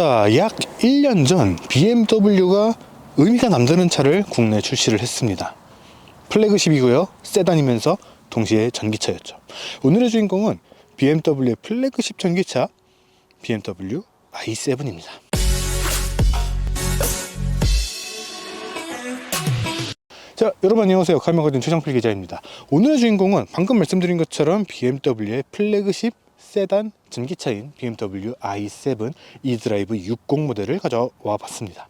자, 약 1년 전 BMW가 의미가 남다른 차를 국내 출시를 했습니다. 플래그십이고요. 세단이면서 동시에 전기차였죠. 오늘의 주인공은 BMW의 플래그십 전기차 BMW i7입니다. 자, 여러분 안녕하세요. 카메라거든 최정필 기자입니다. 오늘의 주인공은 방금 말씀드린 것처럼 BMW의 플래그십 세단 전기차인 BMW i7 e드라이브 60 모델을 가져와 봤습니다.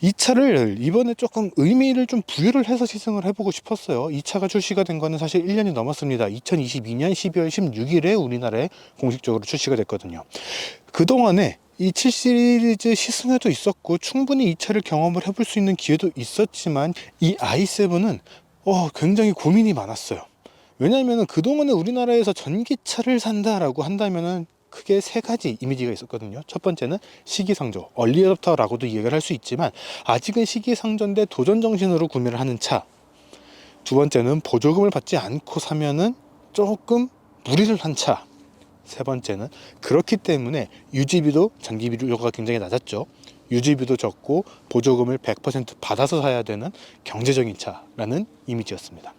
이 차를 이번에 조금 의미를 좀 부여를 해서 시승을 해보고 싶었어요. 이 차가 출시가 된 거는 사실 1년이 넘었습니다. 2022년 12월 16일에 우리나라에 공식적으로 출시가 됐거든요. 그동안에 이 7 시리즈 시승회도 있었고 충분히 이 차를 경험을 해볼 수 있는 기회도 있었지만 이 i7은 어, 굉장히 고민이 많았어요. 왜냐하면 그동안에 우리나라에서 전기차를 산다라고 한다면은 크게 세 가지 이미지가 있었거든요. 첫 번째는 시기상조, 얼리어답터라고도 이야기를 할 수 있지만 아직은 시기상조인데 도전 정신으로 구매를 하는 차. 두 번째는 보조금을 받지 않고 사면은 조금 무리를 한 차. 세 번째는 그렇기 때문에 유지비도 장기비료가 굉장히 낮았죠. 유지비도 적고 보조금을 100% 받아서 사야 되는 경제적인 차라는 이미지였습니다.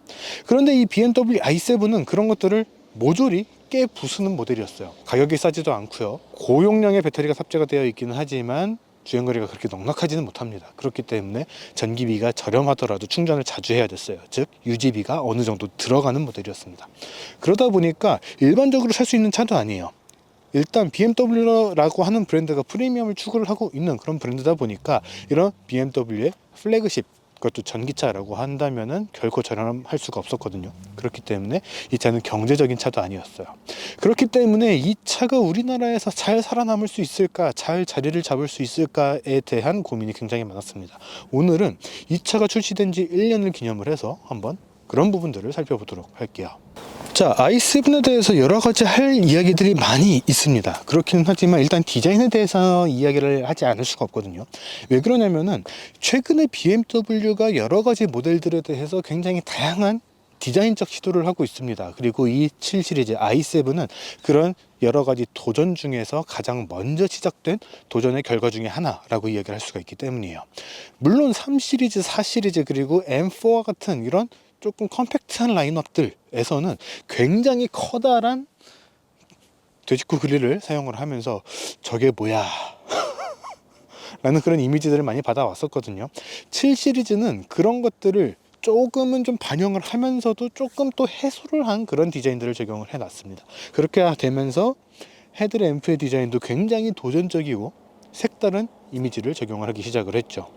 그런데 이 BMW i7은 그런 것들을 모조리 깨 부수는 모델이었어요. 가격이 싸지도 않고요. 고용량의 배터리가 탑재가 되어 있기는 하지만 주행거리가 그렇게 넉넉하지는 못합니다. 그렇기 때문에 전기비가 저렴하더라도 충전을 자주 해야 됐어요. 즉 유지비가 어느 정도 들어가는 모델이었습니다. 그러다 보니까 일반적으로 살 수 있는 차도 아니에요. 일단 BMW라고 하는 브랜드가 프리미엄을 추구를 하고 있는 그런 브랜드다 보니까 이런 BMW의 플래그십 그것도 전기차라고 한다면은 결코 저렴할 수가 없었거든요. 그렇기 때문에 이 차는 경제적인 차도 아니었어요. 그렇기 때문에 이 차가 우리나라에서 잘 살아남을 수 있을까, 잘 자리를 잡을 수 있을까에 대한 고민이 굉장히 많았습니다. 오늘은 이 차가 출시된 지 1년을 기념을 해서 한번 그런 부분들을 살펴보도록 할게요. 자, i7에 대해서 여러 가지 할 이야기들이 많이 있습니다. 그렇기는 하지만 일단 디자인에 대해서 이야기를 하지 않을 수가 없거든요. 왜 그러냐면은 최근에 BMW가 여러 가지 모델들에 대해서 굉장히 다양한 디자인적 시도를 하고 있습니다. 그리고 이 7 시리즈 i7은 그런 여러 가지 도전 중에서 가장 먼저 시작된 도전의 결과 중에 하나라고 이야기를 할 수가 있기 때문이에요. 물론 3 시리즈, 4 시리즈 그리고 M4와 같은 이런 조금 컴팩트한 라인업들에서는 굉장히 커다란 돼지코 그릴을 사용을 하면서 저게 뭐야? 라는 그런 이미지들을 많이 받아왔었거든요. 7 시리즈는 그런 것들을 조금은 좀 반영을 하면서도 조금 또 해소를 한 그런 디자인들을 적용을 해놨습니다. 그렇게 되면서 헤드램프의 디자인도 굉장히 도전적이고 색다른 이미지를 적용을 하기 시작을 했죠.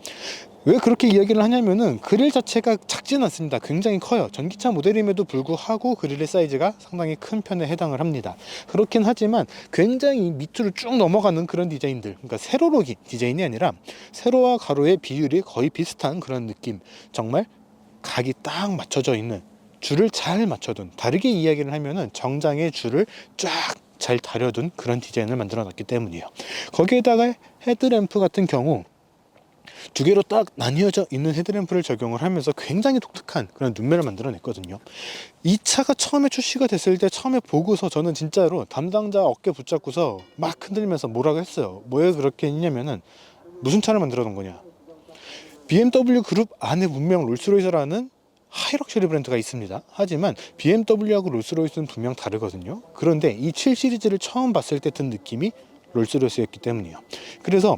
왜 그렇게 이야기를 하냐면은 그릴 자체가 작지는 않습니다. 굉장히 커요. 전기차 모델임에도 불구하고 그릴의 사이즈가 상당히 큰 편에 해당을 합니다. 그렇긴 하지만 굉장히 밑으로 쭉 넘어가는 그런 디자인들, 그러니까 세로로기 디자인이 아니라 세로와 가로의 비율이 거의 비슷한 그런 느낌. 정말 각이 딱 맞춰져 있는 줄을 잘 맞춰둔 다르게 이야기를 하면은 정장의 줄을 쫙 잘 다려둔 그런 디자인을 만들어 놨기 때문이에요. 거기에다가 헤드램프 같은 경우 두 개로 딱 나뉘어져 있는 헤드램프를 적용을 하면서 굉장히 독특한 그런 눈매를 만들어 냈거든요. 이 차가 처음에 출시가 됐을 때 처음에 보고서 저는 진짜로 담당자 어깨 붙잡고서 막 흔들면서 뭐라고 했어요. 뭐에 그렇게 했냐면은 무슨 차를 만들어 놓은 거냐. BMW 그룹 안에 분명 롤스로이스라는 하이럭셔리 브랜드가 있습니다. 하지만 BMW하고 롤스로이스는 분명 다르거든요. 그런데 이 7 시리즈를 처음 봤을 때 든 느낌이 롤스로이스였기 때문이에요. 그래서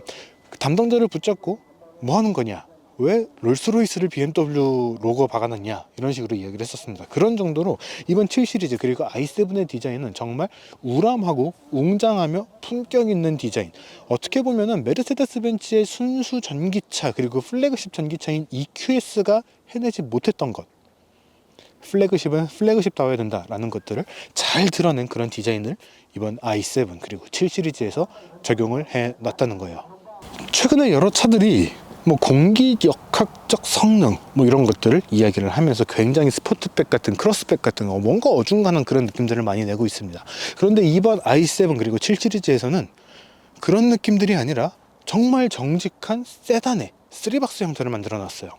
담당자를 붙잡고 뭐 하는 거냐? 왜 롤스로이스를 BMW 로고 박아놨냐? 이런 식으로 이야기를 했었습니다. 그런 정도로 이번 7 시리즈 그리고 i7의 디자인은 정말 우람하고 웅장하며 품격 있는 디자인. 어떻게 보면은 메르세데스 벤츠의 순수 전기차 그리고 플래그십 전기차인 EQS가 해내지 못했던 것. 플래그십은 플래그십다워야 된다라는 것들을 잘 드러낸 그런 디자인을 이번 i7 그리고 7 시리즈에서 적용을 해 놨다는 거예요. 최근에 여러 차들이 뭐 공기 역학적 성능 뭐 이런 것들을 이야기를 하면서 굉장히 스포트백 같은 크로스백 같은 거 뭔가 어중간한 그런 느낌들을 많이 내고 있습니다. 그런데 이번 i7 그리고 7 시리즈에서는 그런 느낌들이 아니라 정말 정직한 세단의 쓰리박스 형태를 만들어 놨어요.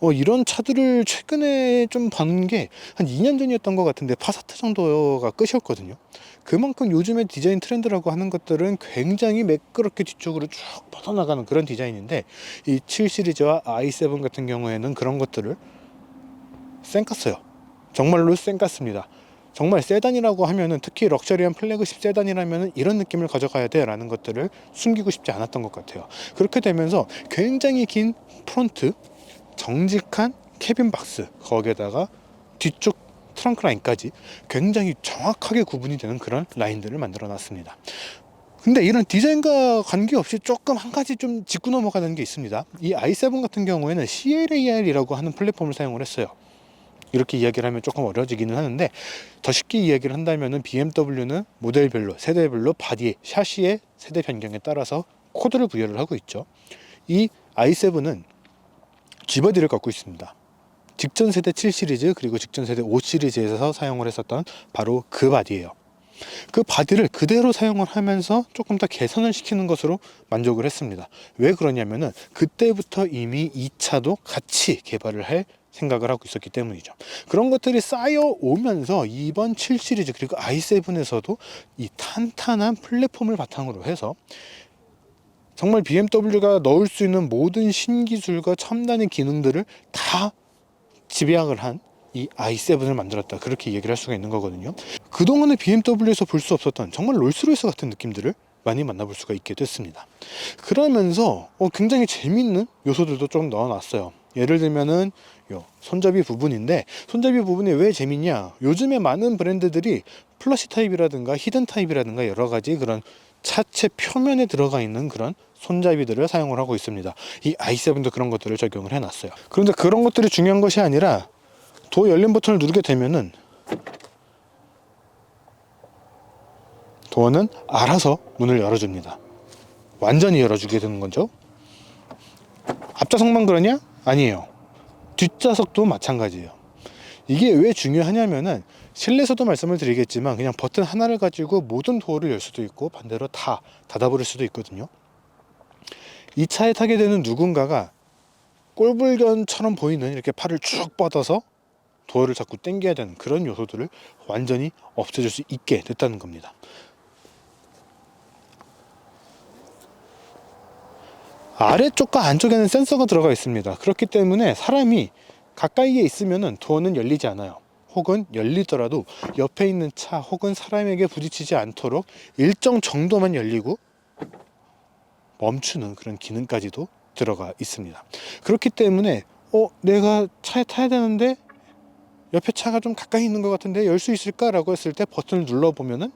어, 이런 차들을 최근에 좀 봐는 게한 2년 전이었던 것 같은데 파사트 정도가 끝이었거든요. 그만큼 요즘의 디자인 트렌드라고 하는 것들은 굉장히 매끄럽게 뒤쪽으로 쭉 뻗어나가는 그런 디자인인데 이 7 시리즈와 i7 같은 경우에는 그런 것들을 쌩깠어요. 정말로 쌩깠습니다. 정말 세단이라고 하면은 특히 럭셔리한 플래그십 세단이라면은 이런 느낌을 가져가야 돼라는 것들을 숨기고 싶지 않았던 것 같아요. 그렇게 되면서 굉장히 긴 프론트, 정직한 캐빈 박스 거기에다가 뒤쪽 트렁크 라인까지 굉장히 정확하게 구분이 되는 그런 라인들을 만들어 놨습니다. 근데 이런 디자인과 관계없이 조금 한 가지 좀 짚고 넘어가는 게 있습니다. 이 i7 같은 경우에는 CLAR이라고 하는 플랫폼을 사용을 했어요. 이렇게 이야기를 하면 조금 어려워지기는 하는데 더 쉽게 이야기를 한다면은 BMW는 모델별로 세대별로 바디 샤시의 세대 변경에 따라서 코드를 부여를 하고 있죠. 이 i7은 G바디를 갖고 있습니다. 직전 세대 7 시리즈 그리고 직전 세대 5 시리즈에서 사용을 했었던 바로 그 바디예요. 그 바디를 그대로 사용을 하면서 조금 더 개선을 시키는 것으로 만족을 했습니다. 왜 그러냐면은 그때부터 이미 이 차도 같이 개발을 할 생각을 하고 있었기 때문이죠. 그런 것들이 쌓여 오면서 이번 7 시리즈 그리고 i7에서도 이 탄탄한 플랫폼을 바탕으로 해서 정말 BMW가 넣을 수 있는 모든 신기술과 첨단의 기능들을 다 집약을 한 이 i7을 만들었다. 그렇게 얘기를 할 수가 있는 거거든요. 그동안의 BMW에서 볼 수 없었던 정말 롤스로이스 같은 느낌들을 많이 만나볼 수가 있게 됐습니다. 그러면서 어, 굉장히 재밌는 요소들도 좀 넣어놨어요. 예를 들면은 요 손잡이 부분인데 손잡이 부분이 왜 재밌냐? 요즘에 많은 브랜드들이 플러시 타입이라든가 히든 타입이라든가 여러 가지 그런 차체 표면에 들어가 있는 그런 손잡이들을 사용을 하고 있습니다. 이 i7도 그런 것들을 적용을 해놨어요. 그런데 그런 것들이 중요한 것이 아니라 도 열림 버튼을 누르게 되면은 도어는 알아서 문을 열어줍니다. 완전히 열어주게 되는 거죠. 앞좌석만 그러냐? 아니에요. 뒷좌석도 마찬가지예요. 이게 왜 중요하냐면은 실내에서도 말씀을 드리겠지만 그냥 버튼 하나를 가지고 모든 도어를 열 수도 있고 반대로 다 닫아버릴 수도 있거든요. 이 차에 타게 되는 누군가가 꼴불견처럼 보이는 이렇게 팔을 쭉 뻗어서 도어를 자꾸 당겨야 되는 그런 요소들을 완전히 없애줄 수 있게 됐다는 겁니다. 아래쪽과 안쪽에는 센서가 들어가 있습니다. 그렇기 때문에 사람이 가까이에 있으면은 도어는 열리지 않아요. 혹은 열리더라도 옆에 있는 차 혹은 사람에게 부딪히지 않도록 일정 정도만 열리고 멈추는 그런 기능까지도 들어가 있습니다. 그렇기 때문에 어 내가 차에 타야 되는데 옆에 차가 좀 가까이 있는 것 같은데 열 수 있을까라고 했을 때 버튼을 눌러 보면은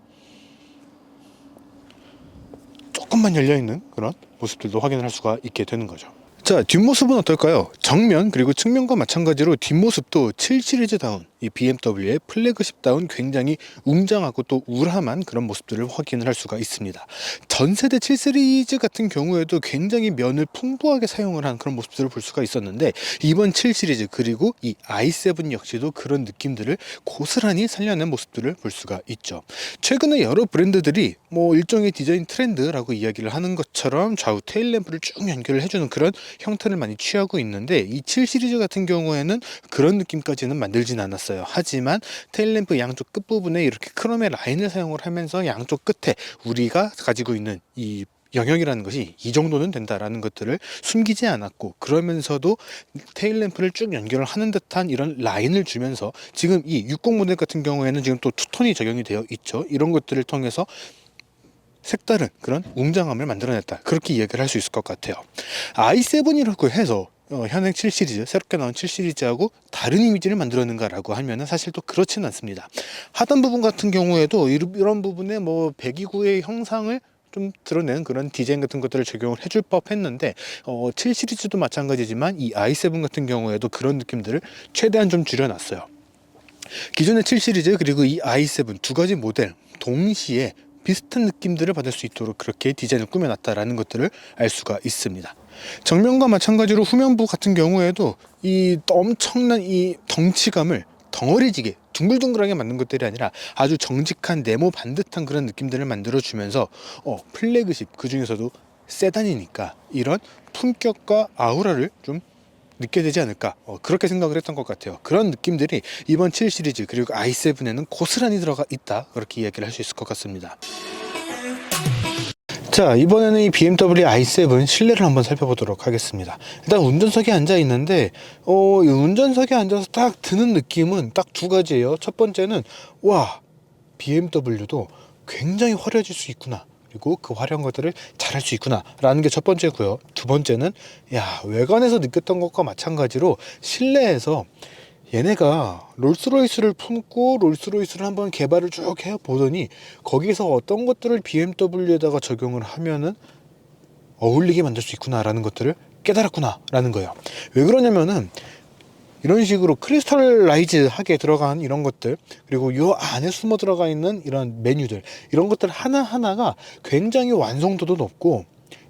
조금만 열려 있는 그런 모습들도 확인을 할 수가 있게 되는 거죠. 자 뒷모습은 어떨까요? 정면 그리고 측면과 마찬가지로 뒷모습도 7 시리즈다운 이 BMW의 플래그십다운 굉장히 웅장하고 또 우람한 그런 모습들을 확인을 할 수가 있습니다. 전 세대 7 시리즈 같은 경우에도 굉장히 면을 풍부하게 사용을 한 그런 모습들을 볼 수가 있었는데 이번 7 시리즈 그리고 이 i7 역시도 그런 느낌들을 고스란히 살려낸 모습들을 볼 수가 있죠. 최근에 여러 브랜드들이 뭐 일종의 디자인 트렌드라고 이야기를 하는 것처럼 좌우 테일 램프를 쭉 연결을 해주는 그런 형태를 많이 취하고 있는데 이 7 시리즈 같은 경우에는 그런 느낌까지는 만들진 않았어요. 하지만 테일램프 양쪽 끝부분에 이렇게 크롬의 라인을 사용을 하면서 양쪽 끝에 우리가 가지고 있는 이 영역이라는 것이 이 정도는 된다라는 것들을 숨기지 않았고 그러면서도 테일램프를 쭉 연결을 하는 듯한 이런 라인을 주면서 지금 이 60 모델 같은 경우에는 지금 또 투톤이 적용이 되어 있죠. 이런 것들을 통해서 색다른 그런 웅장함을 만들어냈다. 그렇게 이야기를 할 수 있을 것 같아요. i7이라고 해서 어, 현행 7 시리즈, 새롭게 나온 7 시리즈하고 다른 이미지를 만들었는가라고 하면은 사실 또 그렇지는 않습니다. 하단 부분 같은 경우에도 이런 부분에 뭐 배기구의 형상을 좀 드러내는 그런 디자인 같은 것들을 적용을 해줄 법 했는데 어, 7 시리즈도 마찬가지지만 이 i7 같은 경우에도 그런 느낌들을 최대한 좀 줄여놨어요. 기존의 7 시리즈 그리고 이 i7 두 가지 모델 동시에 비슷한 느낌들을 받을 수 있도록 그렇게 디자인을 꾸며놨다라는 것들을 알 수가 있습니다. 정면과 마찬가지로 후면부 같은 경우에도 이 엄청난 이 덩치감을 덩어리지게 둥글둥글하게 만든 것들이 아니라 아주 정직한 네모 반듯한 그런 느낌들을 만들어 주면서 어 플래그십 그 중에서도 세단이니까 이런 품격과 아우라를 좀 느껴지지 않을까. 어, 그렇게 생각을 했던 것 같아요. 그런 느낌들이 이번 7 시리즈 그리고 i7에는 고스란히 들어가 있다. 그렇게 이야기를 할 수 있을 것 같습니다. 자 이번에는 이 BMW i7 실내를 한번 살펴보도록 하겠습니다. 일단 운전석에 앉아 있는데 어, 이 운전석에 앉아서 딱 드는 느낌은 딱 두 가지예요. 첫 번째는 와 BMW도 굉장히 화려해질 수 있구나 그리고 그 화려한 것들을 잘할 수 있구나 라는 게 첫 번째고요 두 번째는 야 외관에서 느꼈던 것과 마찬가지로 실내에서 얘네가 롤스로이스를 품고 롤스로이스를 한번 개발을 쭉 해보더니 거기서 어떤 것들을 BMW에다가 적용을 하면은 어울리게 만들 수 있구나라는 것들을 깨달았구나라는 거예요. 왜 그러냐면은 이런 식으로 크리스탈라이즈하게 들어간 이런 것들 그리고 요 안에 숨어 들어가 있는 이런 메뉴들 이런 것들 하나 하나가 굉장히 완성도도 높고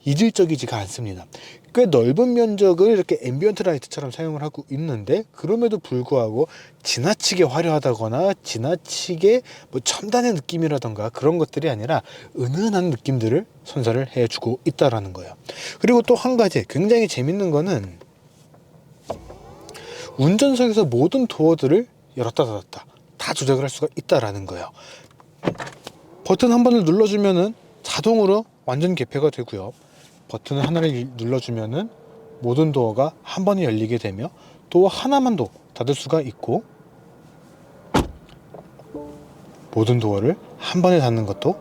이질적이지가 않습니다. 꽤 넓은 면적을 이렇게 앰비언트 라이트처럼 사용을 하고 있는데 그럼에도 불구하고 지나치게 화려하다거나 지나치게 뭐 첨단의 느낌이라던가 그런 것들이 아니라 은은한 느낌들을 선사를 해주고 있다라는 거예요. 그리고 또 한 가지 굉장히 재밌는 거는 운전석에서 모든 도어들을 열었다 닫았다 다 조작을 할 수가 있다라는 거예요. 버튼 한 번을 눌러주면은 자동으로 완전 개폐가 되고요. 버튼 하나를 눌러주면은 모든 도어가 한 번에 열리게 되며 도어 하나만도 닫을 수가 있고 모든 도어를 한 번에 닫는 것도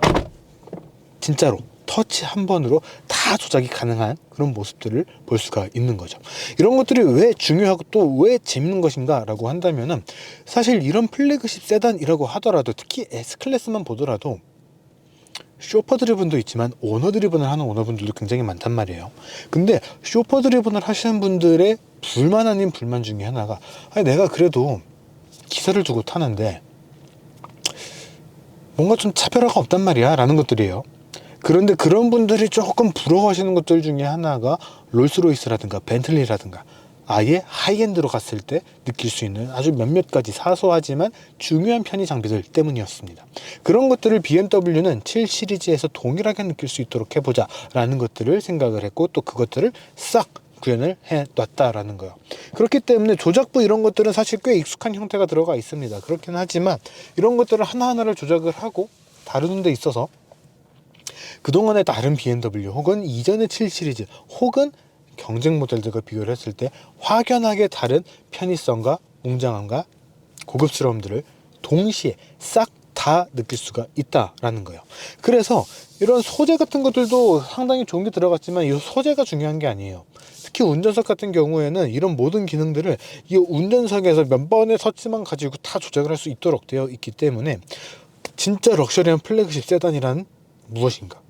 진짜로 터치 한 번으로 다 조작이 가능한 그런 모습들을 볼 수가 있는 거죠. 이런 것들이 왜 중요하고 또 왜 재밌는 것인가 라고 한다면은 사실 이런 플래그십 세단이라고 하더라도 특히 S 클래스만 보더라도 쇼퍼 드리븐도 있지만 오너 드리븐을 하는 오너분들도 굉장히 많단 말이에요. 근데 쇼퍼 드리븐을 하시는 분들의 불만 아닌 불만 중에 하나가 아니 내가 그래도 기사를 두고 타는데 뭔가 좀 차별화가 없단 말이야 라는 것들이에요. 그런데 그런 분들이 조금 부러워하시는 것들 중에 하나가 롤스로이스라든가 벤틀리라든가 아예 하이엔드로 갔을 때 느낄 수 있는 아주 몇몇 가지 사소하지만 중요한 편의 장비들 때문이었습니다. 그런 것들을 BMW는 7 시리즈에서 동일하게 느낄 수 있도록 해보자 라는 것들을 생각을 했고 또 그것들을 싹 구현을 해 놨다라는 거예요. 그렇기 때문에 조작부 이런 것들은 사실 꽤 익숙한 형태가 들어가 있습니다. 그렇긴 하지만 이런 것들을 하나하나를 조작을 하고 다루는 데 있어서 그동안의 다른 BMW 혹은 이전의 7 시리즈 혹은 경쟁 모델들과 비교를 했을 때 확연하게 다른 편의성과 웅장함과 고급스러움들을 동시에 싹 다 느낄 수가 있다라는 거예요. 그래서 이런 소재 같은 것들도 상당히 좋은 게 들어갔지만 이 소재가 중요한 게 아니에요. 특히 운전석 같은 경우에는 이런 모든 기능들을 이 운전석에서 몇 번의 터치만 가지고 다 조작을 할 수 있도록 되어 있기 때문에 진짜 럭셔리한 플래그십 세단이란 무엇인가?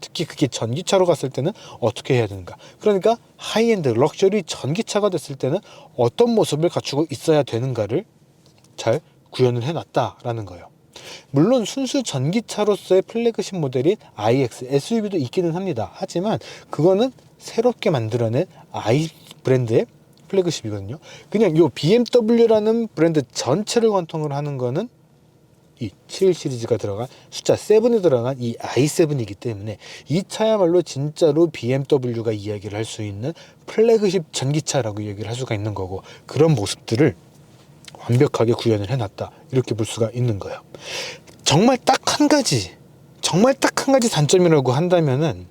특히 그게 전기차로 갔을 때는 어떻게 해야 되는가? 그러니까 하이엔드 럭셔리 전기차가 됐을 때는 어떤 모습을 갖추고 있어야 되는가를 잘 구현을 해놨다라는 거예요. 물론 순수 전기차로서의 플래그십 모델인 iX SUV도 있기는 합니다. 하지만 그거는 새롭게 만들어낸 i 브랜드의 플래그십이거든요. 그냥 요 BMW라는 브랜드 전체를 관통을 하는 거는 이 7 시리즈가 들어간 숫자 7이 들어간 이 i7이기 때문에 이 차야말로 진짜로 BMW가 이야기를 할 수 있는 플래그십 전기차라고 이야기를 할 수가 있는 거고 그런 모습들을 완벽하게 구현을 해놨다 이렇게 볼 수가 있는 거예요. 정말 딱 한 가지 정말 딱 한 가지 단점이라고 한다면은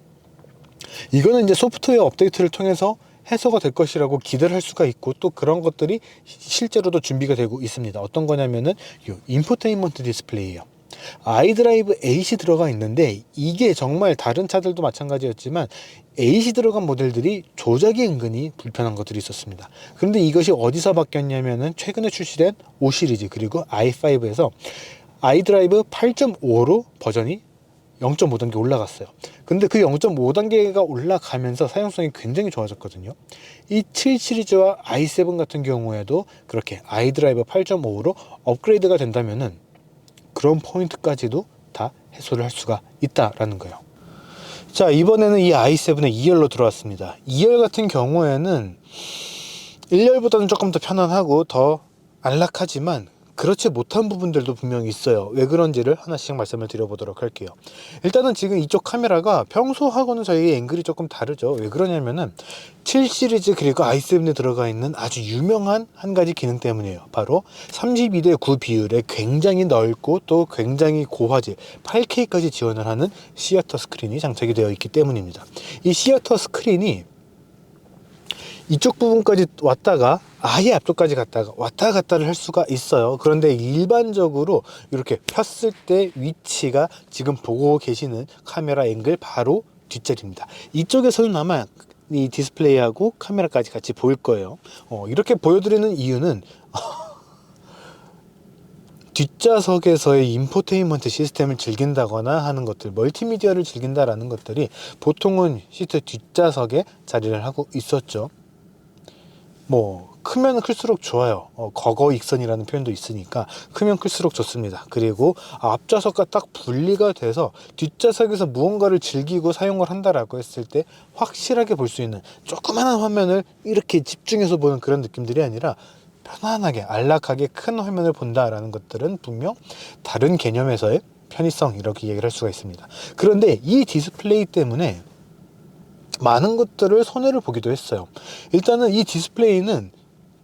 이거는 이제 소프트웨어 업데이트를 통해서 해소가 될 것이라고 기대를 할 수가 있고 또 그런 것들이 실제로도 준비가 되고 있습니다. 어떤 거냐면은 이 인포테인먼트 디스플레이예요. 아이드라이브 8이 들어가 있는데 이게 정말 다른 차들도 마찬가지였지만 8이 들어간 모델들이 조작이 은근히 불편한 것들이 있었습니다. 그런데 이것이 어디서 바뀌었냐면은 최근에 출시된 5 시리즈 그리고 i5에서 아이드라이브 8.5로 버전이 0.5단계 올라갔어요. 근데 그 0.5단계가 올라가면서 사용성이 굉장히 좋아졌거든요. 이 7 시리즈와 i7 같은 경우에도 그렇게 아이드라이브 8.5로 업그레이드가 된다면은 그런 포인트까지도 다 해소를 할 수가 있다라는 거예요. 자, 이번에는 이 i7의 2열로 들어왔습니다. 2열 같은 경우에는 1열보다는 조금 더 편안하고 더 안락하지만 그렇지 못한 부분들도 분명히 있어요. 왜 그런지를 하나씩 말씀을 드려보도록 할게요. 일단은 지금 이쪽 카메라가 평소하고는 저희 앵글이 조금 다르죠. 왜 그러냐면은 7 시리즈 그리고 i7에 들어가 있는 아주 유명한 한 가지 기능 때문이에요. 바로 32대 9 비율에 굉장히 넓고 또 굉장히 고화질 8K까지 지원을 하는 시어터 스크린이 장착이 되어 있기 때문입니다. 이 시어터 스크린이 이쪽 부분까지 왔다가 아예 앞쪽까지 갔다가 왔다 갔다를 할 수가 있어요. 그런데 일반적으로 이렇게 폈을 때 위치가 지금 보고 계시는 카메라 앵글 바로 뒷자리입니다. 이쪽에서는 아마 이 디스플레이하고 카메라까지 같이 보일 거예요. 어, 이렇게 보여드리는 이유는 뒷좌석에서의 인포테인먼트 시스템을 즐긴다거나 하는 것들, 멀티미디어를 즐긴다라는 것들이 보통은 시트 뒷좌석에 자리를 하고 있었죠. 뭐 크면 클수록 좋아요. 어, 거거 익선이라는 표현도 있으니까 크면 클수록 좋습니다. 그리고 앞좌석과 딱 분리가 돼서 뒷좌석에서 무언가를 즐기고 사용을 한다라고 했을 때 확실하게 볼 수 있는 조그마한 화면을 이렇게 집중해서 보는 그런 느낌들이 아니라 편안하게 안락하게 큰 화면을 본다라는 것들은 분명 다른 개념에서의 편의성 이렇게 얘기를 할 수가 있습니다. 그런데 이 디스플레이 때문에 많은 것들을 손해를 보기도 했어요. 일단은 이 디스플레이는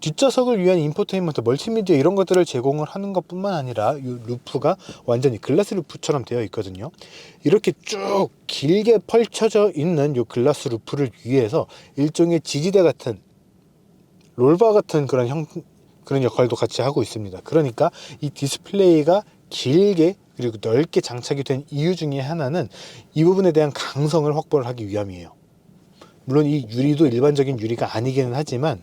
뒷좌석을 위한 인포테인먼트, 멀티미디어 이런 것들을 제공을 하는 것 뿐만 아니라 이 루프가 완전히 글라스 루프처럼 되어 있거든요. 이렇게 쭉 길게 펼쳐져 있는 이 글라스 루프를 위해서 일종의 지지대 같은 롤바 같은 그런 형 그런 역할도 같이 하고 있습니다. 그러니까 이 디스플레이가 길게 그리고 넓게 장착이 된 이유 중에 하나는 이 부분에 대한 강성을 확보를 하기 위함이에요. 물론 이 유리도 일반적인 유리가 아니기는 하지만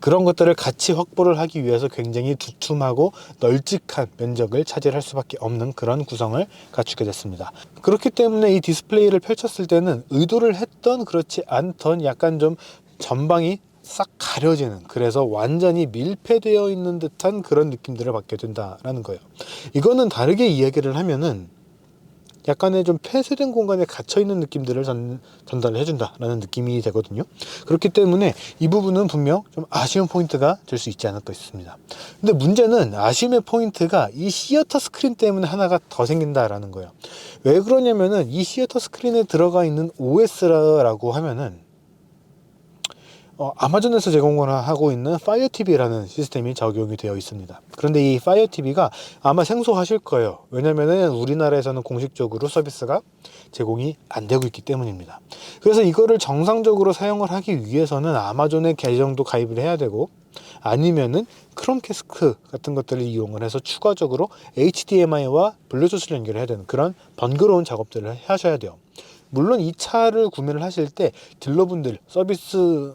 그런 것들을 같이 확보를 하기 위해서 굉장히 두툼하고 널찍한 면적을 차지할 수밖에 없는 그런 구성을 갖추게 됐습니다. 그렇기 때문에 이 디스플레이를 펼쳤을 때는 의도를 했던 그렇지 않던 약간 좀 전방이 싹 가려지는 그래서 완전히 밀폐되어 있는 듯한 그런 느낌들을 받게 된다라는 거예요. 이거는 다르게 이야기를 하면은 약간의 좀 폐쇄된 공간에 갇혀 있는 느낌들을 전, 전달을 해준다라는 느낌이 되거든요. 그렇기 때문에 이 부분은 분명 좀 아쉬운 포인트가 될 수 있지 않을까 싶습니다. 근데 문제는 아쉬움의 포인트가 이 시어터 스크린 때문에 하나가 더 생긴다라는 거예요. 왜 그러냐면은 이 시어터 스크린에 들어가 있는 OS라고 하면은 어, 아마존에서 제공을 하고 있는 파이어 TV라는 시스템이 적용이 되어 있습니다. 그런데 이 파이어 TV가 아마 생소하실 거예요. 왜냐면은 우리나라에서는 공식적으로 서비스가 제공이 안 되고 있기 때문입니다. 그래서 이거를 정상적으로 사용을 하기 위해서는 아마존의 계정도 가입을 해야 되고 아니면은 크롬캐스트 같은 것들을 이용을 해서 추가적으로 HDMI와 블루투스를 연결해야 되는 그런 번거로운 작업들을 하셔야 돼요. 물론 이 차를 구매를 하실 때 딜러분들 서비스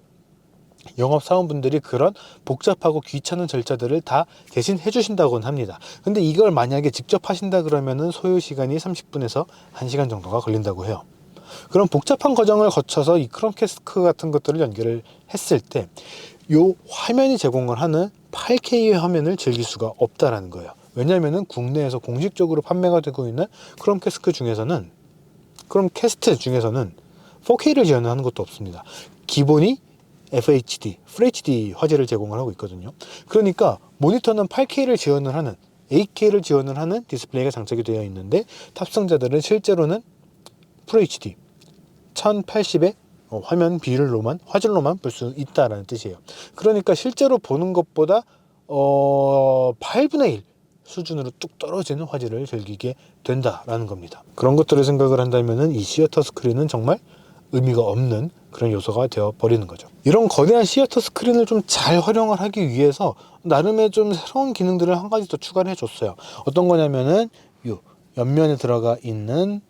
영업 사원분들이 그런 복잡하고 귀찮은 절차들을 다 대신 해주신다고는 합니다. 근데 이걸 만약에 직접 하신다 그러면은 소요 시간이 30분에서 1시간 정도가 걸린다고 해요. 그런 복잡한 과정을 거쳐서 이 크롬캐스트 같은 것들을 연결을 했을 때 요 화면이 제공을 하는 8K의 화면을 즐길 수가 없다라는 거예요. 왜냐면은 국내에서 공식적으로 판매가 되고 있는 크롬캐스트 중에서는 크롬캐스트 중에서는 4K를 지원하는 것도 없습니다. 기본이 FHD, FHD 화질을 제공을 하고 있거든요. 그러니까 모니터는 8K를 지원을 하는 8K를 지원을 하는 디스플레이가 장착이 되어 있는데 탑승자들은 실제로는 FHD 1080의 어, 화면 비율로만 화질로만 볼 수 있다라는 뜻이에요. 그러니까 실제로 보는 것보다 어 8분의 1 수준으로 뚝 떨어지는 화질을 즐기게 된다라는 겁니다. 그런 것들을 생각을 한다면은 이 시어터 스크린은 정말 의미가 없는 그런 요소가 되어 버리는 거죠. 이런 거대한 시어터 스크린을 좀 잘 활용을 하기 위해서 나름의 좀 새로운 기능들을 한 가지 더 추가를 해줬어요. 어떤 거냐면은 요 옆면에 들어가 있는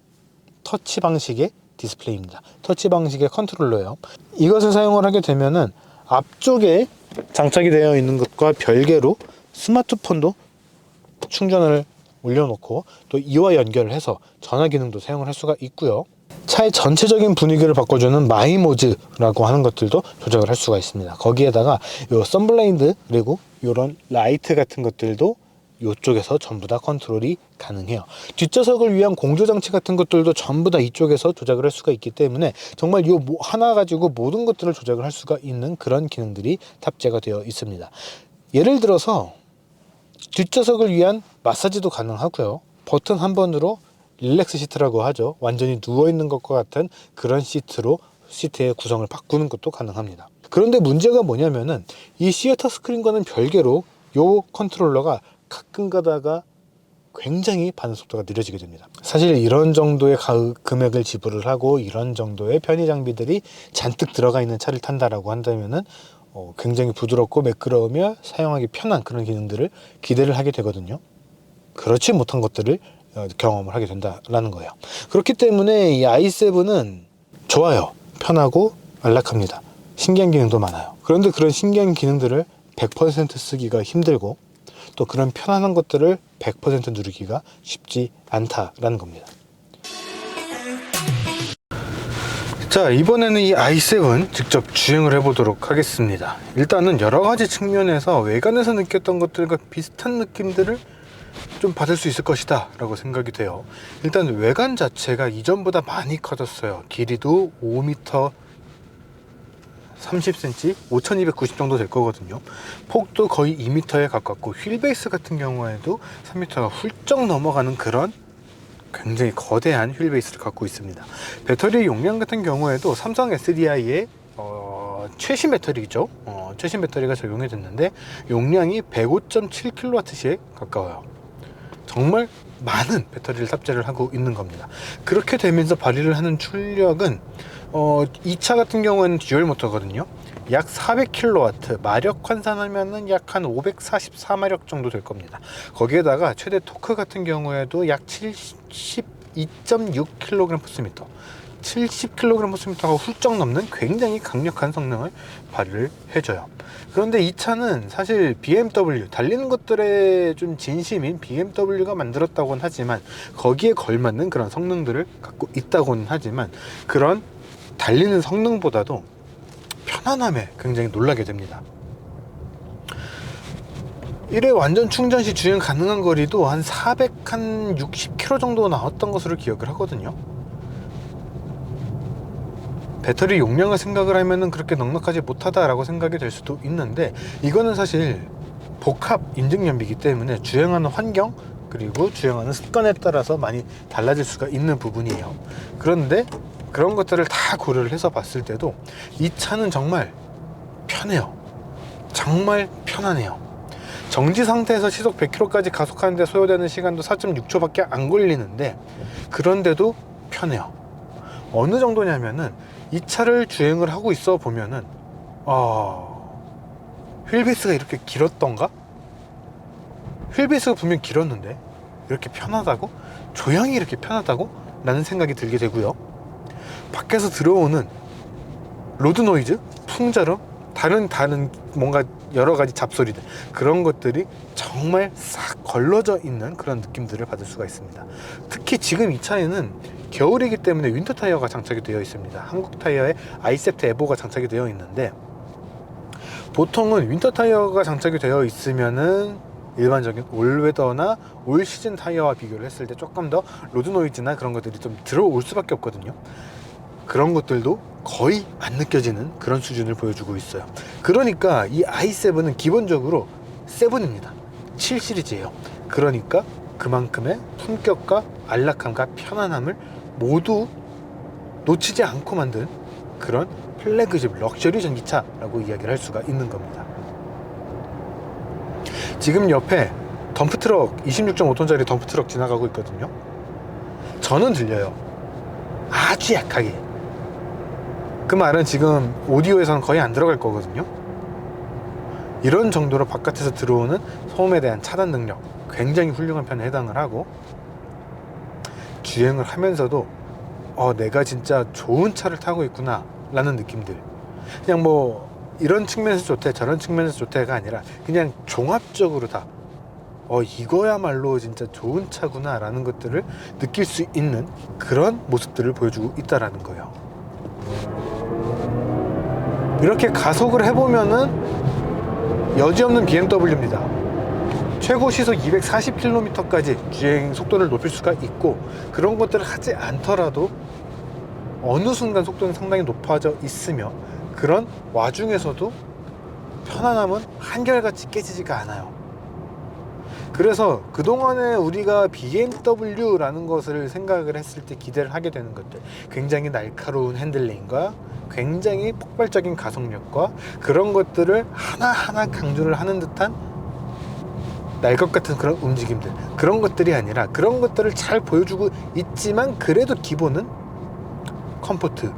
터치 방식의 디스플레이입니다. 터치 방식의 컨트롤러예요. 이것을 사용을 하게 되면은 앞쪽에 장착이 되어 있는 것과 별개로 스마트폰도 충전을 올려놓고 또 이와 연결을 해서 전화 기능도 사용을 할 수가 있고요. 차의 전체적인 분위기를 바꿔주는 마이 모드라고 하는 것들도 조작을 할 수가 있습니다. 거기에다가 요 썬블라인드 그리고 요런 라이트 같은 것들도 이쪽에서 전부 다 컨트롤이 가능해요. 뒷좌석을 위한 공조 장치 같은 것들도 전부 다 이쪽에서 조작을 할 수가 있기 때문에 정말 이 하나 가지고 모든 것들을 조작을 할 수가 있는 그런 기능들이 탑재가 되어 있습니다. 예를 들어서 뒷좌석을 위한 마사지도 가능하고요. 버튼 한 번으로 릴렉스 시트라고 하죠. 완전히 누워 있는 것과 같은 그런 시트로 시트의 구성을 바꾸는 것도 가능합니다. 그런데 문제가 뭐냐면은 이 시어터 스크린과는 별개로 요 컨트롤러가 가끔 가다가 굉장히 반응 속도가 느려지게 됩니다. 사실 이런 정도의 가- 금액을 지불을 하고 이런 정도의 편의 장비들이 잔뜩 들어가 있는 차를 탄다라고 한다면은 어, 굉장히 부드럽고 매끄러우며 사용하기 편한 그런 기능들을 기대를 하게 되거든요. 그렇지 못한 것들을 어, 경험을 하게 된다라는 거예요. 그렇기 때문에 이 i7은 좋아요. 편하고 안락합니다. 신기한 기능도 많아요. 그런데 그런 신기한 기능들을 100% 쓰기가 힘들고 또 그런 편안한 것들을 100% 누리기가 쉽지 않다라는 겁니다. 자 이번에는 이 i7 직접 주행을 해보도록 하겠습니다 일단은 여러 가지 측면에서 외관에서 느꼈던 것들과 비슷한 느낌들을 좀 받을 수 있을 것이다 라고 생각이 돼요 일단 외관 자체가 이전보다 많이 커졌어요 길이도 5m 30cm, 5290 정도 될 거거든요. 폭도 거의 2m에 가깝고 휠 베이스 같은 경우에도 3m가 훌쩍 넘어가는 그런 굉장히 거대한 휠 베이스를 갖고 있습니다. 배터리 용량 같은 경우에도 삼성 SDI의 어, 최신 배터리죠. 어, 최신 배터리가 적용이 됐는데 용량이 105.7kWh에 가까워요. 정말 많은 배터리를 탑재를 하고 있는 겁니다. 그렇게 되면서 발휘를 하는 출력은 어, 이 차 같은 경우에는 듀얼 모터거든요. 약 400kW, 마력 환산하면은 약 한 544마력 정도 될 겁니다. 거기에다가 최대 토크 같은 경우에도 약 72.6kg/m, 70kg/m가 훌쩍 넘는 굉장히 강력한 성능을 발휘를 해줘요. 그런데 이 차는 사실 BMW 달리는 것들에 좀 진심인 BMW가 만들었다고는 하지만 거기에 걸맞는 그런 성능들을 갖고 있다고는 하지만 그런 달리는 성능보다도 편안함에 굉장히 놀라게 됩니다. 1회 완전 충전 시 주행 가능한 거리도 한 460km 정도 나왔던 것으로 기억을 하거든요. 배터리 용량을 생각을 하면은 그렇게 넉넉하지 못하다라고 생각이 될 수도 있는데 이거는 사실 복합 인증 연비이기 때문에 주행하는 환경 그리고 주행하는 습관에 따라서 많이 달라질 수가 있는 부분이에요. 그런데 그런 것들을 다 고려를 해서 봤을 때도 이 차는 정말 편해요. 정말 편안해요. 정지 상태에서 시속 100km까지 가속하는데 소요되는 시간도 4.6초밖에 안 걸리는데 그런데도 편해요. 어느 정도냐면은 이 차를 주행을 하고 있어 보면은 아 휠베이스가 이렇게 길었던가? 휠베이스가 분명 길었는데 이렇게 편하다고? 조향이 이렇게 편하다고? 라는 생각이 들게 되고요. 밖에서 들어오는 로드 노이즈, 풍자음, 다른 다른 뭔가 여러 가지 잡소리들 그런 것들이 정말 싹 걸러져 있는 그런 느낌들을 받을 수가 있습니다. 특히 지금 이 차에는 겨울이기 때문에 윈터 타이어가 장착이 되어 있습니다. 한국 타이어에 아이셉트 에보가 장착이 되어 있는데 보통은 윈터 타이어가 장착이 되어 있으면은 일반적인 올웨더나 올 시즌 타이어와 비교를 했을 때 조금 더 로드 노이즈나 그런 것들이 좀 들어올 수밖에 없거든요. 그런 것들도 거의 안 느껴지는 그런 수준을 보여주고 있어요. 그러니까 이 i7은 기본적으로 7입니다. 7 시리즈예요. 그러니까 그만큼의 품격과 안락함과 편안함을 모두 놓치지 않고 만든 그런 플래그십 럭셔리 전기차라고 이야기를 할 수가 있는 겁니다. 지금 옆에 덤프트럭 26.5톤짜리 덤프트럭 지나가고 있거든요. 저는 들려요. 아주 약하게. 그 말은 지금 오디오에서는 거의 안 들어갈 거거든요. 이런 정도로 바깥에서 들어오는 소음에 대한 차단 능력 굉장히 훌륭한 편에 해당을 하고 주행을 하면서도 어, 내가 진짜 좋은 차를 타고 있구나 라는 느낌들 그냥 뭐 이런 측면에서 좋대 저런 측면에서 좋대가 아니라 그냥 종합적으로 다 어, 이거야말로 진짜 좋은 차구나 라는 것들을 느낄 수 있는 그런 모습들을 보여주고 있다라는 거예요 이렇게 가속을 해보면은 여지없는 BMW입니다. 최고 시속 240km까지 주행 속도를 높일 수가 있고 그런 것들을 하지 않더라도 어느 순간 속도는 상당히 높아져 있으며 그런 와중에서도 편안함은 한결같이 깨지지가 않아요. 그래서 그동안에 우리가 BMW라는 것을 생각을 했을 때 기대를 하게 되는 것들 굉장히 날카로운 핸들링과 굉장히 폭발적인 가속력과 그런 것들을 하나하나 강조를 하는 듯한 날 것 같은 그런 움직임들 그런 것들이 아니라 그런 것들을 잘 보여주고 있지만 그래도 기본은 컴포트,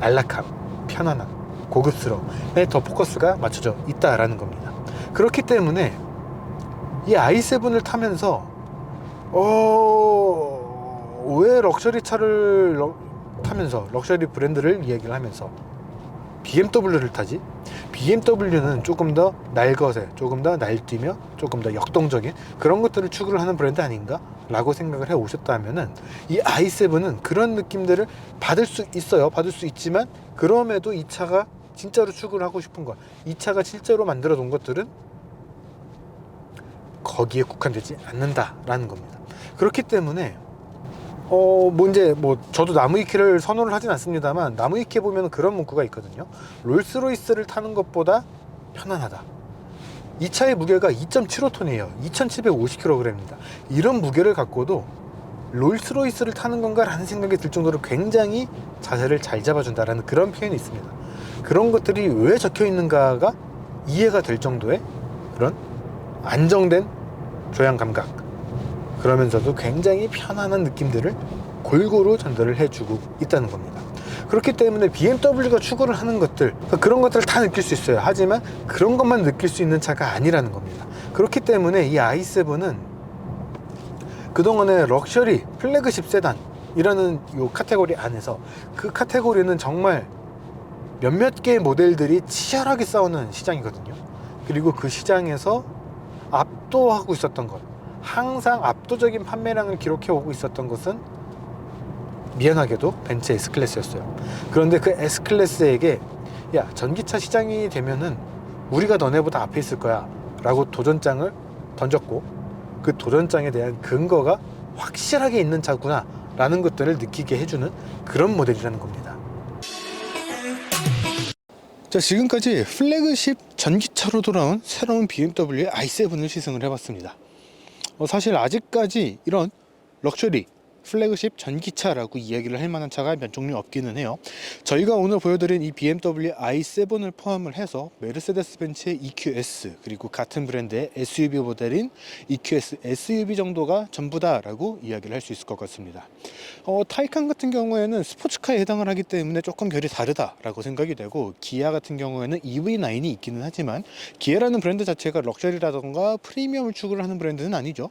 안락함, 편안함, 고급스러움에 더 포커스가 맞춰져 있다라는 겁니다. 그렇기 때문에 이 i7을 타면서 어... 왜 럭셔리 차를 러- 타면서 럭셔리 브랜드를 이야기를 하면서 BMW를 타지? BMW는 조금 더 날것에 조금 더 날뛰며 조금 더 역동적인 그런 것들을 추구를 하는 브랜드 아닌가? 라고 생각을 해 오셨다면은 이 i7은 그런 느낌들을 받을 수 있어요. 받을 수 있지만 그럼에도 이 차가 진짜로 추구를 하고 싶은 것, 이 차가 실제로 만들어 놓은 것들은 거기에 국한되지 않는다라는 겁니다. 그렇기 때문에 어, 뭐 이제 뭐 저도 나무위키를 선호를 하진 않습니다만 나무위키에 보면 그런 문구가 있거든요. 롤스로이스를 타는 것보다 편안하다. 이 차의 무게가 2.75톤이에요. 2,750kg입니다. 이런 무게를 갖고도 롤스로이스를 타는 건가라는 생각이 들 정도로 굉장히 자세를 잘 잡아준다라는 그런 표현이 있습니다. 그런 것들이 왜 적혀 있는가가 이해가 될 정도의 그런 안정된 조향 감각 그러면서도 굉장히 편안한 느낌들을 골고루 전달을 해주고 있다는 겁니다. 그렇기 때문에 BMW가 추구를 하는 것들 그러니까 그런 것들을 다 느낄 수 있어요. 하지만 그런 것만 느낄 수 있는 차가 아니라는 겁니다. 그렇기 때문에 이 i7은 그동안의 럭셔리 플래그십 세단이라는 요 카테고리 안에서 그 카테고리는 정말 몇몇 개의 모델들이 치열하게 싸우는 시장이거든요. 그리고 그 시장에서 압도하고 있었던 것, 항상 압도적인 판매량을 기록해 오고 있었던 것은 미안하게도 벤츠 S 클래스였어요. 그런데 그 S 클래스에게 야 전기차 시장이 되면은 우리가 너네보다 앞에 있을 거야 라고 도전장을 던졌고 그 도전장에 대한 근거가 확실하게 있는 차구나 라는 것들을 느끼게 해주는 그런 모델이라는 겁니다. 자 지금까지 플래그십 전기차로 돌아온 새로운 BMW i7을 시승을 해봤습니다. 어, 사실 아직까지 이런 럭셔리 플래그십 전기차라고 이야기를 할 만한 차가 몇 종류 없기는 해요. 저희가 오늘 보여드린 이 BMW i7을 포함을 해서 메르세데스 벤츠의 EQS 그리고 같은 브랜드의 SUV 모델인 EQS SUV 정도가 전부다라고 이야기를 할 수 있을 것 같습니다. 어, 타이칸 같은 경우에는 스포츠카에 해당을 하기 때문에 조금 결이 다르다라고 생각이 되고 기아 같은 경우에는 EV9이 있기는 하지만 기아라는 브랜드 자체가 럭셔리라던가 프리미엄을 추구를 하는 브랜드는 아니죠.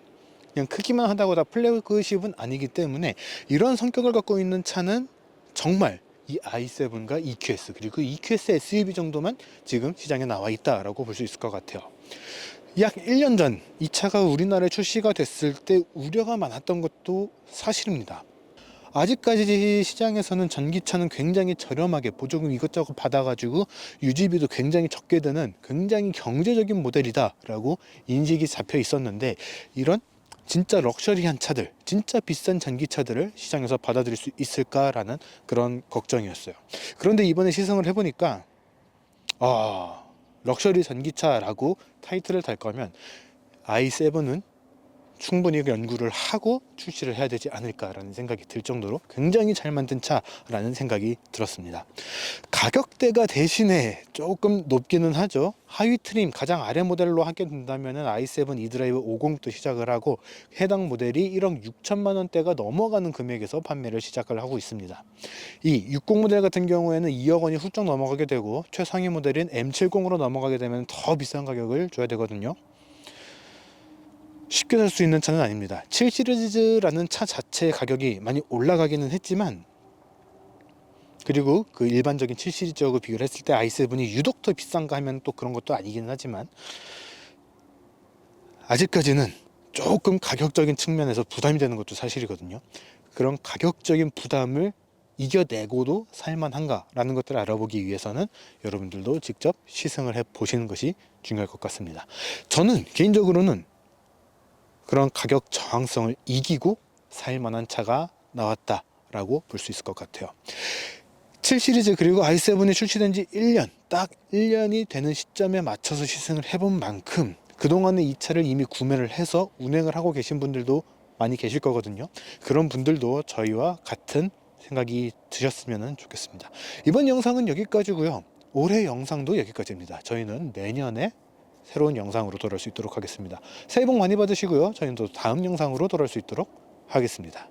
그냥 크기만 하다고 다 플래그십은 아니기 때문에 이런 성격을 갖고 있는 차는 정말 이 i7과 EQS 그리고 EQS SUV 정도만 지금 시장에 나와 있다라고 볼 수 있을 것 같아요. 약 1년 전 이 차가 우리나라에 출시가 됐을 때 우려가 많았던 것도 사실입니다. 아직까지 시장에서는 전기차는 굉장히 저렴하게 보조금 이것저것 받아가지고 유지비도 굉장히 적게 드는 굉장히 경제적인 모델이다라고 인식이 잡혀 있었는데 이런 진짜 럭셔리한 차들, 진짜 비싼 전기차들을 시장에서 받아들일 수 있을까라는 그런 걱정이었어요. 그런데 이번에 시승을 해보니까 아 럭셔리 전기차라고 타이틀을 달 거면 i7은 충분히 연구를 하고 출시를 해야 되지 않을까라는 생각이 들 정도로 굉장히 잘 만든 차라는 생각이 들었습니다. 가격대가 대신에 조금 높기는 하죠. 하위 트림 가장 아래 모델로 하게 된다면 i7 e드라이브 50도 시작을 하고 해당 모델이 1억 6천만 원대가 넘어가는 금액에서 판매를 시작을 하고 있습니다. 이 60 모델 같은 경우에는 2억 원이 훌쩍 넘어가게 되고 최상위 모델인 M70으로 넘어가게 되면 더 비싼 가격을 줘야 되거든요. 쉽게 살 수 있는 차는 아닙니다. 7 시리즈라는 차 자체의 가격이 많이 올라가기는 했지만 그리고 그 일반적인 7 시리즈하고 비교를 했을 때 i7이 유독 더 비싼가 하면 또 그런 것도 아니기는 하지만 아직까지는 조금 가격적인 측면에서 부담이 되는 것도 사실이거든요. 그런 가격적인 부담을 이겨내고도 살만한가라는 것들을 알아보기 위해서는 여러분들도 직접 시승을 해 보시는 것이 중요할 것 같습니다. 저는 개인적으로는 그런 가격 저항성을 이기고 살 만한 차가 나왔다라고 볼 수 있을 것 같아요. 7 시리즈 그리고 i7이 출시된 지 1년, 딱 1년이 되는 시점에 맞춰서 시승을 해본 만큼 그동안에 이 차를 이미 구매를 해서 운행을 하고 계신 분들도 많이 계실 거거든요. 그런 분들도 저희와 같은 생각이 드셨으면 좋겠습니다. 이번 영상은 여기까지고요. 올해 영상도 여기까지입니다. 저희는 내년에 새로운 영상으로 돌아올 수 있도록 하겠습니다. 새해 복 많이 받으시고요. 저희는 또 다음 영상으로 돌아올 수 있도록 하겠습니다.